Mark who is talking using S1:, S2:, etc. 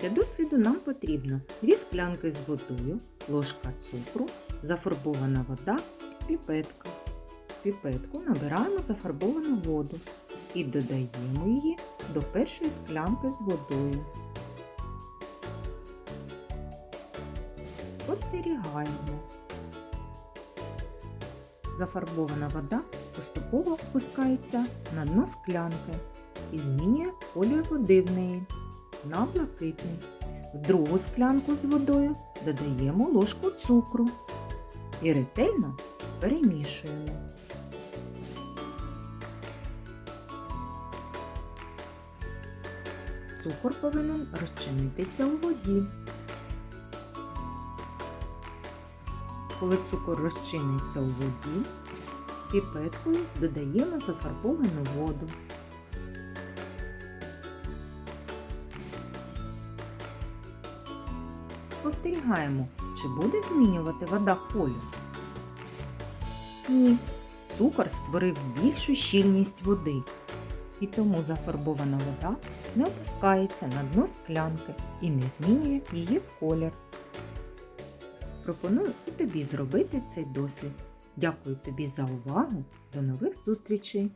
S1: Для досліду нам потрібно 2 склянки з водою, ложка цукру, зафарбована вода, піпетка. Піпетку набираємо зафарбовану воду і додаємо її до першої склянки з водою. Спостерігаємо. Зафарбована вода поступово опускається на дно склянки і змінює колір води в неї на блакитний. В другу склянку з водою додаємо ложку цукру і ретельно перемішуємо. Цукор повинен розчинитися у воді. Коли цукор розчиниться у воді, піпеткою додаємо зафарбовану воду. Спостерігаємо, чи буде змінювати вода колір. Ні, цукор створив більшу щільність води, і тому зафарбована вода не опускається на дно склянки і не змінює її колір. Пропоную і тобі зробити цей дослід. Дякую тобі за увагу. До нових зустрічей!